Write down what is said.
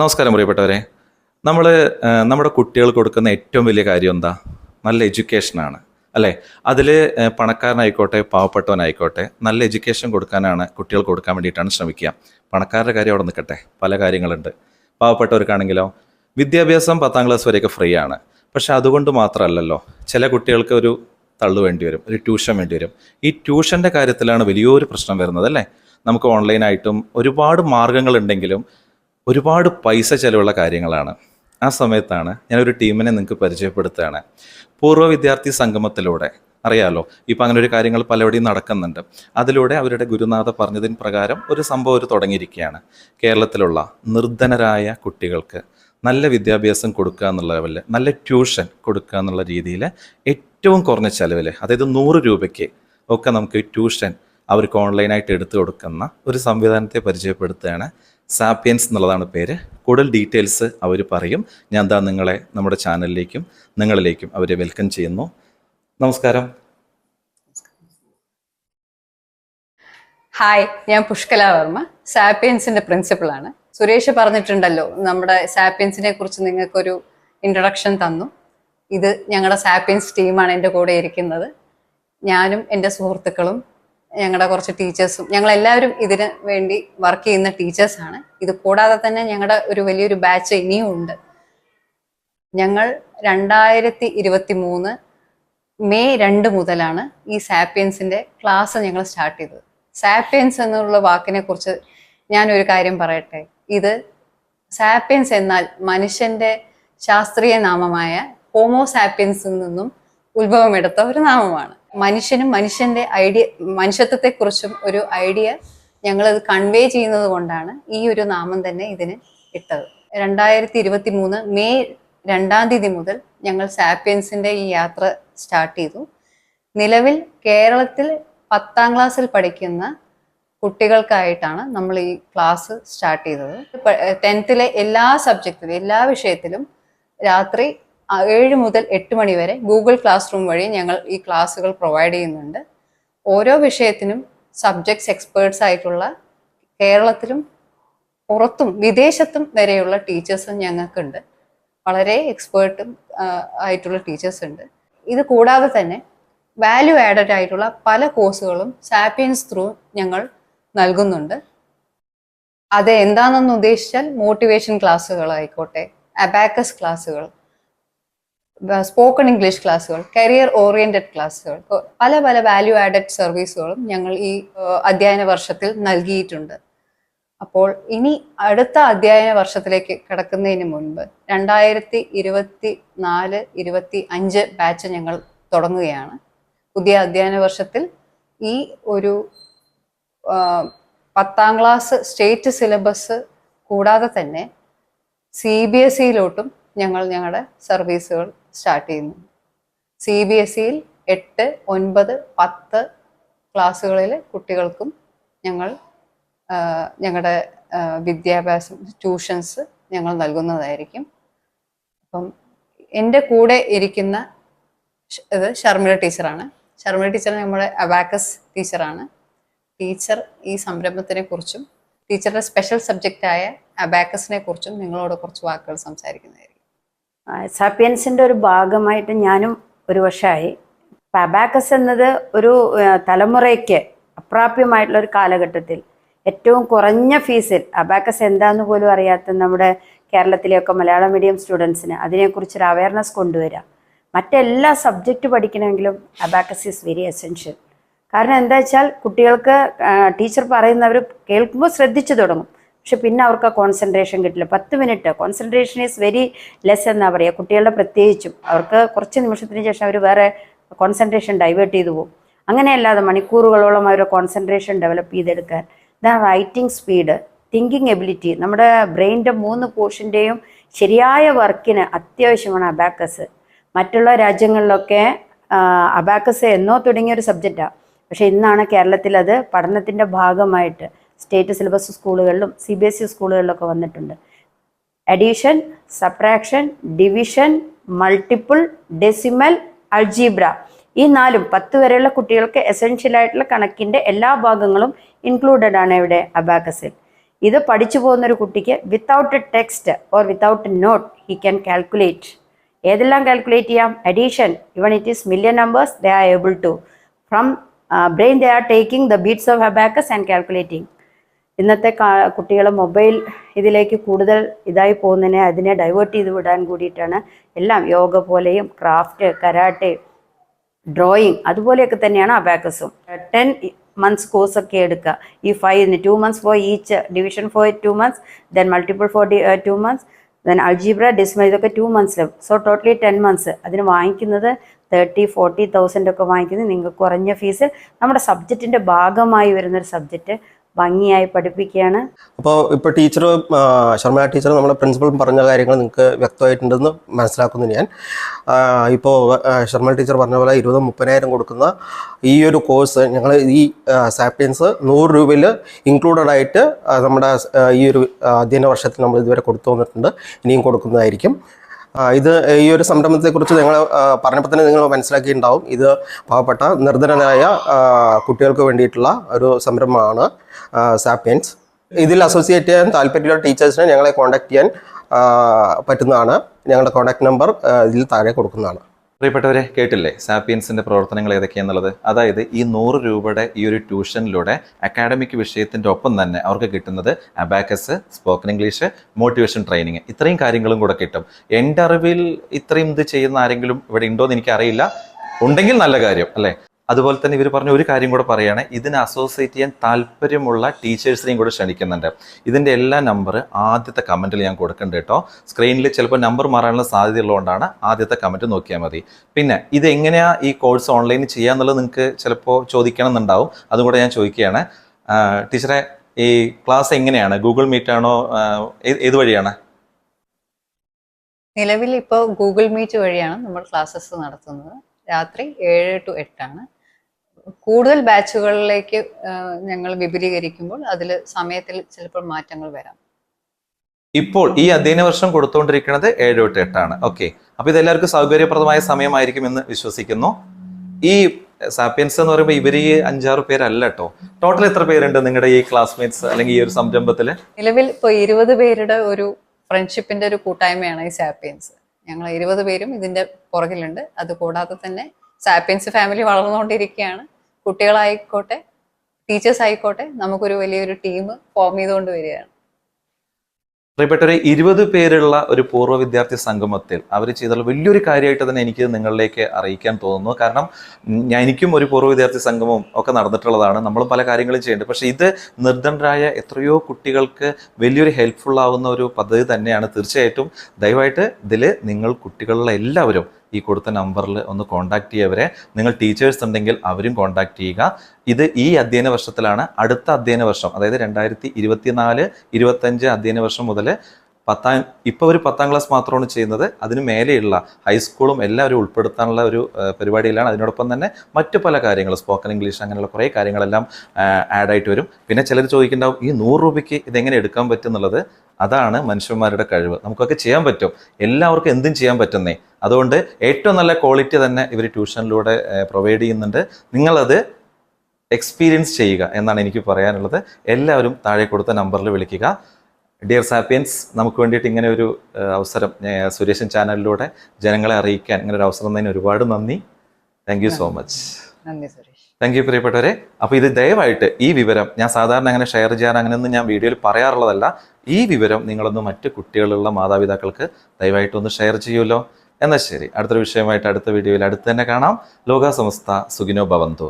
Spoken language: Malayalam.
നമസ്കാരം പ്രിയപ്പെട്ടവരെ. നമ്മൾ നമ്മുടെ കുട്ടികൾക്ക് കൊടുക്കുന്ന ഏറ്റവും വലിയ കാര്യം എന്താ? നല്ല എഡ്യൂക്കേഷനാണ് അല്ലേ? അതിൽ പണക്കാരനായിക്കോട്ടെ പാവപ്പെട്ടവനായിക്കോട്ടെ നല്ല എഡ്യൂക്കേഷൻ കൊടുക്കാനാണ് കുട്ടികൾക്ക് കൊടുക്കാൻ വേണ്ടിയിട്ടാണ് ശ്രമിക്കുക. പണക്കാരുടെ കാര്യം അവിടെ നിൽക്കട്ടെ. പല കാര്യങ്ങളുണ്ട്. പാവപ്പെട്ടവർക്കാണെങ്കിലോ വിദ്യാഭ്യാസം പത്താം ക്ലാസ് വരെയൊക്കെ ഫ്രീ ആണ്. പക്ഷെ അതുകൊണ്ട് മാത്രമല്ലല്ലോ ചില കുട്ടികൾക്ക് ഒരു തള്ളു വേണ്ടി വരും ഒരു ട്യൂഷൻ വേണ്ടി വരും. ഈ ട്യൂഷന്റെ കാര്യത്തിലാണ് വലിയൊരു പ്രശ്നം വരുന്നത് അല്ലേ? നമുക്ക് ഓൺലൈനായിട്ടും ഒരുപാട് മാർഗങ്ങളുണ്ടെങ്കിലും ഒരുപാട് പൈസ ചിലവുള്ള കാര്യങ്ങളാണ്. ആ സമയത്താണ് ഞാനൊരു ടീമിനെ നിങ്ങൾക്ക് പരിചയപ്പെടുത്തുകയാണ്. പൂർവ വിദ്യാർത്ഥി സംഗമത്തിലൂടെ അറിയാലോ? ഇപ്പം അങ്ങനെ ഒരു കാര്യങ്ങൾ പലവിടെയും നടക്കുന്നുണ്ട്. അതിലൂടെ അവരുടെ ഗുരുനാഥ പറഞ്ഞതിന് പ്രകാരം ഒരു സംഭവം ഒരു തുടങ്ങിയിരിക്കുകയാണ്. കേരളത്തിലുള്ള നിർധനരായ കുട്ടികൾക്ക് നല്ല വിദ്യാഭ്യാസം കൊടുക്കുക എന്നുള്ള ലെവലിൽ നല്ല ട്യൂഷൻ കൊടുക്കുക എന്നുള്ള രീതിയിൽ ഏറ്റവും കുറഞ്ഞ ചിലവിൽ അതായത് നൂറ് രൂപയ്ക്ക് ഒക്കെ നമുക്ക് ട്യൂഷൻ അവർക്ക് ഓൺലൈനായിട്ട് എടുത്തു കൊടുക്കുന്ന ഒരു സംവിധാനത്തെ പരിചയപ്പെടുത്തുകയാണ് സാപ്പിയൻസ് എന്നുള്ളതാണ് പേര്. കൂടുതൽ ഡീറ്റെയിൽസ് അവർ പറയും. ഞാൻ എന്താ നിങ്ങളെ നമ്മുടെ ചാനലിലേക്കും നിങ്ങളിലേക്കും അവരെ വെൽക്കം ചെയ്യുന്നു. നമസ്കാരം. ഹായ് ഞാൻ പുഷ്കല വർമ്മ. സാപ്പിയൻസിന്റെ പ്രിൻസിപ്പളാണ് സുരേഷ് പറഞ്ഞിട്ടുണ്ടല്ലോ നമ്മുടെ സാപ്പിയൻസിനെ കുറിച്ച് നിങ്ങൾക്കൊരു ഇൻട്രൊഡക്ഷൻ തന്നു. ഇത് ഞങ്ങളുടെ സാപ്പിയൻസ് ടീമാണ് എന്റെ കൂടെ ഇരിക്കുന്നത്. ഞാനും എന്റെ സുഹൃത്തുക്കളും ഞങ്ങളുടെ കുറച്ച് ടീച്ചേഴ്സും ഞങ്ങൾ എല്ലാവരും ഇതിന് വേണ്ടി വർക്ക് ചെയ്യുന്ന ടീച്ചേഴ്സാണ്. ഇത് കൂടാതെ തന്നെ ഞങ്ങളുടെ ഒരു വലിയൊരു ബാച്ച് ഇനിയും ഉണ്ട്. ഞങ്ങൾ രണ്ടായിരത്തി ഇരുപത്തി മൂന്ന് മെയ് രണ്ട് മുതലാണ് ഈ സാപ്പിയൻസിന്റെ ക്ലാസ് ഞങ്ങൾ സ്റ്റാർട്ട് ചെയ്തത്. സാപ്പിയൻസ് എന്നുള്ള വാക്കിനെ കുറിച്ച് ഞാനൊരു കാര്യം പറയട്ടെ. ഇത് സാപ്പിയൻസ് എന്നാൽ മനുഷ്യന്റെ ശാസ്ത്രീയ നാമമായ ഹോമോ സാപ്പിയൻസിൽ നിന്നും ഉത്ഭവമെടുത്ത ഒരു നാമമാണ്. മനുഷ്യനും മനുഷ്യന്റെ ഐഡിയ മനുഷ്യത്വത്തെക്കുറിച്ചും ഒരു ഐഡിയ ഞങ്ങൾ അത് കൺവേ ചെയ്യുന്നത് കൊണ്ടാണ് ഈ ഒരു നാമം തന്നെ ഇതിന് ഇട്ടത്. രണ്ടായിരത്തി ഇരുപത്തി മൂന്ന് മെയ് രണ്ടാം തീയതി മുതൽ ഞങ്ങൾ സാപ്പിയൻസിന്റെ ഈ യാത്ര സ്റ്റാർട്ട് ചെയ്തു. നിലവിൽ കേരളത്തിൽ പത്താം ക്ലാസ്സിൽ പഠിക്കുന്ന കുട്ടികൾക്കായിട്ടാണ് നമ്മൾ ഈ ക്ലാസ് സ്റ്റാർട്ട് ചെയ്തത്. ടെൻത്തിലെ എല്ലാ സബ്ജക്റ്റിലും എല്ലാ വിഷയത്തിലും രാത്രി ഏഴ് മുതൽ എട്ട് മണി വരെ ഗൂഗിൾ ക്ലാസ് റൂം വഴി ഞങ്ങൾ ഈ ക്ലാസ്സുകൾ പ്രൊവൈഡ് ചെയ്യുന്നുണ്ട്. ഓരോ വിഷയത്തിനും സബ്ജക്ട്സ് എക്സ്പേർട്സ് ആയിട്ടുള്ള കേരളത്തിലും പുറത്തും വിദേശത്തും വരെയുള്ള ടീച്ചേഴ്സും ഞങ്ങൾക്കുണ്ട്. വളരെ എക്സ്പേർട്ടും ആയിട്ടുള്ള ടീച്ചേഴ്സ് ഉണ്ട്. ഇത് കൂടാതെ തന്നെ വാല്യൂ ആഡഡ് ആയിട്ടുള്ള പല കോഴ്സുകളും സാപ്പിയൻസ് ത്രൂ ഞങ്ങൾ നൽകുന്നുണ്ട്. അത് എന്താണെന്ന് ഉദ്ദേശിച്ചാൽ മോട്ടിവേഷൻ ക്ലാസ്സുകളായിക്കോട്ടെ അബാക്കസ് ക്ലാസ്സുകൾ സ്പോക്കൺ ഇംഗ്ലീഷ് ക്ലാസ്സുകൾ കരിയർ ഓറിയന്റഡ് ക്ലാസ്സുകൾ പല പല വാല്യൂ ആഡഡ് സർവീസുകളും ഞങ്ങൾ ഈ അധ്യയന വർഷത്തിൽ നൽകിയിട്ടുണ്ട്. അപ്പോൾ ഇനി അടുത്ത അധ്യയന വർഷത്തിലേക്ക് കിടക്കുന്നതിന് മുൻപ് രണ്ടായിരത്തി ഇരുപത്തി നാല് ഇരുപത്തി അഞ്ച് ബാച്ച് ഞങ്ങൾ തുടങ്ങുകയാണ്. പുതിയ അധ്യയന വർഷത്തിൽ ഈ ഒരു പത്താം ക്ലാസ് സ്റ്റേറ്റ് സിലബസ് കൂടാതെ തന്നെ സി ബി എസ് ഇയിലോട്ടും ഞങ്ങൾ ഞങ്ങളുടെ സർവീസുകൾ സ്റ്റാർട്ട് ചെയ്യുന്നു. സി ബി എസ് സിയിൽ എട്ട് ഒൻപത് പത്ത് ക്ലാസ്സുകളിൽ കുട്ടികൾക്കും ഞങ്ങൾ ഞങ്ങളുടെ വിദ്യാഭ്യാസം ട്യൂഷൻസ് ഞങ്ങൾ നൽകുന്നതായിരിക്കും. അപ്പം എന്റെ കൂടെ ഇരിക്കുന്ന ഇത് ഷർമിള ടീച്ചറാണ്. ഷർമിള ടീച്ചർ നമ്മുടെ അബാക്കസ് ടീച്ചറാണ്. ടീച്ചർ ഈ സംരംഭത്തിനെ കുറിച്ചും ടീച്ചറുടെ സ്പെഷ്യൽ സബ്ജക്റ്റായ അബാക്കസിനെ കുറിച്ചും നിങ്ങളോട് കുറച്ച് വാക്കുകൾ സംസാരിക്കുന്നതായിരിക്കും. സാപ്പിയൻസിന്റെ ഒരു ഭാഗമായിട്ട് ഞാനും ഒരു വർഷമായി പബാക്കസ് എന്നത് ഒരു തലമുറയ്ക്ക് അപ്രാപ്യമായിട്ടുള്ള ഒരു കാലഘട്ടത്തിൽ ഏറ്റവും കുറഞ്ഞ ഫീസിൽ അബാക്കസ് എന്താന്ന് പോലും അറിയാത്ത നമ്മുടെ കേരളത്തിലെയൊക്കെ മലയാളം മീഡിയം സ്റ്റുഡൻസിന് അതിനെക്കുറിച്ചൊരു അവയർനെസ് കൊണ്ടുവരിക മറ്റെല്ലാ സബ്ജക്റ്റ് പഠിക്കണമെങ്കിലും അബാക്കസ് ഈസ് വെരി എസെൻഷ്യൽ കാരണം എന്താ വെച്ചാൽ കുട്ടികൾക്ക് ടീച്ചർ പറയുന്നവർ കേൾക്കുമ്പോൾ ശ്രദ്ധിച്ചു തുടങ്ങും. പക്ഷെ പിന്നെ അവർക്ക് കോൺസെൻട്രേഷൻ കിട്ടില്ല. പത്ത് minute concentration is very less എന്നാ പറയുക. കുട്ടികളുടെ പ്രത്യേകിച്ചും. അവർക്ക് കുറച്ച് നിമിഷത്തിന് ശേഷം അവർ വേറെ കോൺസെൻട്രേഷൻ ഡൈവേർട്ട് ചെയ്തു പോകും. അങ്ങനെയല്ലാതെ മണിക്കൂറുകളോളം അവരുടെ കോൺസെൻട്രേഷൻ ഡെവലപ്പ് ചെയ്തെടുക്കാൻ. The writing speed thinking ability നമ്മുടെ ബ്രെയിന്റെ മൂന്ന് പോർഷന്റെയും ശരിയായ വർക്കിന് അത്യാവശ്യമാണ് അബാക്കസ് മറ്റുള്ള രാജ്യങ്ങളിലൊക്കെ അബാക്കസ് എന്നോ തുടങ്ങിയ ഒരു സബ്ജക്റ്റാണ് പക്ഷേ ഇന്നാണ് കേരളത്തിൽ അത് പഠനത്തിന്റെ ഭാഗമായിട്ട്. സ്റ്റേറ്റ് സിലബസ് സ്കൂളുകളിലും സി ബി എസ് ഇ സ്കൂളുകളിലൊക്കെ വന്നിട്ടുണ്ട്. Addition subtraction division multiple decimal algebra ഈ നാലും പത്ത് വരെയുള്ള കുട്ടികൾക്ക് എസെൻഷ്യൽ ആയിട്ടുള്ള കണക്കിന്റെ എല്ലാ ഭാഗങ്ങളും ഇൻക്ലൂഡഡ് ആണ് ഇവിടെ അബാക്കസിൽ. ഇത് പഠിച്ചു പോകുന്ന ഒരു കുട്ടിക്ക് without text or without note he can calculate ഏതെല്ലാം കാൽക്കുലേറ്റ് ചെയ്യാം? Addition even it is million numbers they are able to from brain they are taking the beats of abacus and calculating ഇന്നത്തെ കുട്ടികൾ മൊബൈൽ ഇതിലേക്ക് കൂടുതൽ ഇതായി പോകുന്നതിനെ അതിനെ ഡൈവേർട്ട് ചെയ്ത് വിടാൻ കൂടിയിട്ടാണ് എല്ലാം യോഗ പോലെയും ക്രാഫ്റ്റ് കരാട്ടെ ഡ്രോയിങ് അതുപോലെയൊക്കെ തന്നെയാണ് അബാക്കസും ടെൻ മന്ത്സ് കോഴ്സൊക്കെ എടുക്കുക. ഈ five two months for each division for two months then multiple for two months then algebra ഡിസ്മ ഇതൊക്കെ ടു മന്ത്സിലും സോ ടോട്ടലി ടെൻ മന്ത്സ് അതിന് വാങ്ങിക്കുന്നത് തേർട്ടി ഫോർട്ടി തൗസൻഡ് ഒക്കെ വാങ്ങിക്കുന്നത് നിങ്ങൾക്ക് കുറഞ്ഞ ഫീസ് നമ്മുടെ സബ്ജക്റ്റിന്റെ ഭാഗമായി വരുന്നൊരു സബ്ജക്റ്റ് ഭംഗിയായി പഠിപ്പിക്കുകയാണ്. അപ്പോൾ ഇപ്പോൾ ടീച്ചർ ശർമ്മ ടീച്ചർ നമ്മുടെ പ്രിൻസിപ്പൾ പറഞ്ഞ കാര്യങ്ങൾ നിങ്ങൾക്ക് വ്യക്തമായിട്ടുണ്ടെന്ന് മനസ്സിലാക്കുന്നു ഞാൻ. ഇപ്പോൾ ശർമ്മ ടീച്ചർ പറഞ്ഞ പോലെ ഇരുപത് മുപ്പതിനായിരം കൊടുക്കുന്ന ഈ ഒരു കോഴ്സ് ഞങ്ങൾ ഈ സാപ്പിയൻസ് നൂറ് രൂപയിൽ ഇൻക്ലൂഡഡ് ആയിട്ട് നമ്മുടെ ഈ ഒരു അധ്യയന വർഷത്തിൽ നമ്മൾ ഇതുവരെ കൊടുത്തു വന്നിട്ടുണ്ട്. ഇനിയും കൊടുക്കുന്നതായിരിക്കും. ഇത് ഈ ഒരു സംരംഭത്തെക്കുറിച്ച് നിങ്ങൾ പറഞ്ഞപ്പോൾ തന്നെ നിങ്ങൾ മനസ്സിലാക്കിയിട്ടുണ്ടാവും. ഇത് പാവപ്പെട്ട നിർധനരായ കുട്ടികൾക്ക് വേണ്ടിയിട്ടുള്ള ഒരു സംരംഭമാണ് സാപ്പിയൻസ് ഇതിൽ അസോസിയേറ്റ് ചെയ്യാൻ താല്പര്യമുള്ള ടീച്ചേഴ്സിനെ ഞങ്ങളെ കോൺടാക്ട് ചെയ്യാൻ പറ്റുന്നതാണ്. ഞങ്ങളുടെ കോൺടാക്ട് നമ്പർ ഇതിൽ താഴെ കൊടുക്കുന്നതാണ്. പ്രിയപ്പെട്ടവരെ കേട്ടില്ലേ? സാപ്പിയൻസിന്റെ പ്രവർത്തനങ്ങൾ ഏതൊക്കെയാണെന്നുള്ളത് അതായത് ഈ നൂറ് രൂപയുടെ ഈ ഒരു ട്യൂഷനിലൂടെ അക്കാഡമിക് വിഷയത്തിന്റെ ഒപ്പം തന്നെ അവർക്ക് കിട്ടുന്നത് abacus spoken English motivation training. ഇത്രയും കാര്യങ്ങളും കൂടെ കിട്ടും. എന്റെ അറിവിൽ ഇത്രയും ഇത് ചെയ്യുന്ന ആരെങ്കിലും ഇവിടെ ഉണ്ടോ എന്ന് എനിക്കറിയില്ല. ഉണ്ടെങ്കിൽ നല്ല കാര്യം അല്ലേ? അതുപോലെ തന്നെ ഇവർ പറഞ്ഞ ഒരു കാര്യം കൂടെ പറയുകയാണ് ഇതിനെ അസോസിയേറ്റ് ചെയ്യാൻ താല്പര്യമുള്ള ടീച്ചേഴ്സിനെയും കൂടെ ക്ഷണിക്കുന്നുണ്ട്. ഇതിന്റെ എല്ലാ നമ്പർ ആദ്യത്തെ കമന്റിൽ ഞാൻ കൊടുക്കുന്നുണ്ട് കേട്ടോ. സ്ക്രീനിൽ ചിലപ്പോൾ നമ്പർ മാറാനുള്ള സാധ്യത ഉള്ളതുകൊണ്ടാണ് ആദ്യത്തെ കമന്റ് നോക്കിയാൽ മതി. പിന്നെ ഇത് എങ്ങനെയാ ഈ കോഴ്സ് ഓൺലൈനിൽ ചെയ്യാന്നുള്ളത് നിങ്ങൾക്ക് ചിലപ്പോൾ ചോദിക്കണം എന്നുണ്ടാവും അതും കൂടെ ഞാൻ ചോദിക്കുകയാണ്. ടീച്ചറെ ഈ ക്ലാസ് എങ്ങനെയാണ്? ഗൂഗിൾ മീറ്റ് ആണോ? ഏത് വഴിയാണ്? നിലവിൽ ഇപ്പോൾ ഗൂഗിൾ മീറ്റ് വഴിയാണ് നമ്മൾ ക്ലാസ്സസ് നടത്തുന്നത്. രാത്രി ഏഴ് ടു എട്ടാണ്. കൂടുതൽ ബാച്ചുകളിലേക്ക് ഞങ്ങൾ വിപുലീകരിക്കുമ്പോൾ അതിൽ സമയത്തിൽ ചിലപ്പോൾ മാറ്റങ്ങൾ വരാം. ഇപ്പോൾ ഈ അധ്യയന വർഷം കൊടുത്തുകൊണ്ടിരിക്കുന്നത് ഏഴ് തൊട്ട് എട്ടാണ്. ഓക്കെ. അപ്പൊ ഇതെല്ലാവർക്കും സൗകര്യപ്രദമായ സമയമായിരിക്കും എന്ന് വിശ്വസിക്കുന്നു. ഈ സാപ്പിയൻസ് എന്ന് പറയുമ്പോൾ ഇവർ ഈ അഞ്ചാറ് പേരല്ല കേട്ടോ ടോട്ടൽ എത്ര പേരുണ്ട് നിങ്ങളുടെ ഈ ക്ലാസ്മേറ്റ്സ് അല്ലെങ്കിൽ ഈ ഒരു സംരംഭത്തിൽ? നിലവിൽ ഇപ്പോൾ ഇരുപത് പേരുടെ ഒരു ഫ്രണ്ട്ഷിപ്പിന്റെ ഒരു കൂട്ടായ്മയാണ് ഈ സാപ്പിയൻസ്. ഞങ്ങൾ ഇരുപത് പേരും ഇതിന്റെ പുറകിലുണ്ട്. അത് കൂടാതെ തന്നെ സാപ്പിയൻസ് ഫാമിലി വളർന്നുകൊണ്ടിരിക്കുകയാണ്. കുട്ടികളായിക്കോട്ടെ ടീച്ചേഴ്സ് ആയിക്കോട്ടെ നമുക്കൊരു വലിയൊരു ടീം ഫോം ചെയ്തുകൊണ്ട് വരികയാണ്. പ്രിയപ്പെട്ടവരെ ഇരുപത് പേരുള്ള ഒരു പൂർവ വിദ്യാർത്ഥി സംഗമത്തിൽ അവർ ചെയ്തുള്ള വലിയൊരു കാര്യമായിട്ട് തന്നെ എനിക്ക് നിങ്ങളിലേക്ക് അറിയിക്കാൻ തോന്നുന്നു. കാരണം ഞാൻ എനിക്കും ഒരു പൂർവ വിദ്യാർത്ഥി സംഗമം ഒക്കെ നടന്നിട്ടുള്ളതാണ്. നമ്മൾ പല കാര്യങ്ങളും ചെയ്യേണ്ടത് പക്ഷേ ഇത് നിർദ്ധനരായ എത്രയോ കുട്ടികൾക്ക് വലിയൊരു ഹെൽപ്ഫുൾ ആവുന്ന ഒരു പദ്ധതി തന്നെയാണ്. തീർച്ചയായിട്ടും ദയവായിട്ട് ഇതിൽ നിങ്ങൾ കുട്ടികളുള്ള എല്ലാവരും ഈ കൊടുത്ത നമ്പറിൽ ഒന്ന് കോൺടാക്ട് ചെയ്യവരെ. നിങ്ങൾ ടീച്ചേഴ്സ് ഉണ്ടെങ്കിൽ അവരും കോൺടാക്ട് ചെയ്യുക. ഇത് ഈ അധ്യയന വർഷത്തിലാണ് അടുത്ത അധ്യയന വർഷം. അതായത് രണ്ടായിരത്തി ഇരുപത്തിനാല് ഇരുപത്തഞ്ച് അധ്യയന വർഷം മുതൽ പത്താം ഇപ്പോൾ ഒരു പത്താം ക്ലാസ് മാത്രമാണ് ചെയ്യുന്നത്. അതിന് മേലെയുള്ള ഹൈസ്കൂളും എല്ലാവരും ഉൾപ്പെടുത്താനുള്ള ഒരു പരിപാടിയിലാണ്. അതിനോടൊപ്പം തന്നെ മറ്റു പല കാര്യങ്ങൾ സ്പോക്കൺ ഇംഗ്ലീഷ് അങ്ങനെയുള്ള കുറേ കാര്യങ്ങളെല്ലാം ആഡ് ആയിട്ട് വരും. പിന്നെ ചിലർ ചോദിക്കുന്നുണ്ടാവും ഈ നൂറ് രൂപയ്ക്ക് ഇതെങ്ങനെ എടുക്കാൻ പറ്റും എന്നുള്ളത് അതാണ് മനുഷ്യന്മാരുടെ കഴിവ്. നമുക്കൊക്കെ ചെയ്യാൻ പറ്റും. എല്ലാവർക്കും എന്തും ചെയ്യാൻ പറ്റുന്നേ. അതുകൊണ്ട് ഏറ്റവും നല്ല ക്വാളിറ്റി തന്നെ ഇവർ ട്യൂഷനിലൂടെ പ്രൊവൈഡ് ചെയ്യുന്നുണ്ട്. നിങ്ങളത് എക്സ്പീരിയൻസ് ചെയ്യുക എന്നാണ് എനിക്ക് പറയാനുള്ളത്. എല്ലാവരും താഴെ കൊടുത്ത നമ്പറിൽ വിളിക്കുക. ഡിയർ സാപ്പിയൻസ് നമുക്ക് വേണ്ടിയിട്ട് ഇങ്ങനെ ഒരു അവസരം സുരേഷൻ ചാനലിലൂടെ ജനങ്ങളെ അറിയിക്കാൻ ഇങ്ങനെ ഒരു അവസരം തന്നെ ഒരുപാട് നന്ദി. Thank you so much thank you പ്രിയപ്പെട്ടവരെ. അപ്പോൾ ഇത് ദയവായിട്ട് ഈ വിവരം ഞാൻ സാധാരണ അങ്ങനെ ഷെയർ ചെയ്യാൻ അങ്ങനെയൊന്നും ഞാൻ വീഡിയോയിൽ പറയാറുള്ളതല്ല. ഈ വിവരം നിങ്ങളൊന്ന് മറ്റു കുട്ടികളുള്ള മാതാപിതാക്കൾക്ക് ദയവായിട്ടൊന്ന് ഷെയർ ചെയ്യുമല്ലോ. എന്നാൽ ശരി അടുത്തൊരു വിഷയമായിട്ട് അടുത്ത വീഡിയോയിൽ അടുത്ത് തന്നെ കാണാം. ലോക സമസ്ത സുഖിനോ ഭവന്തു.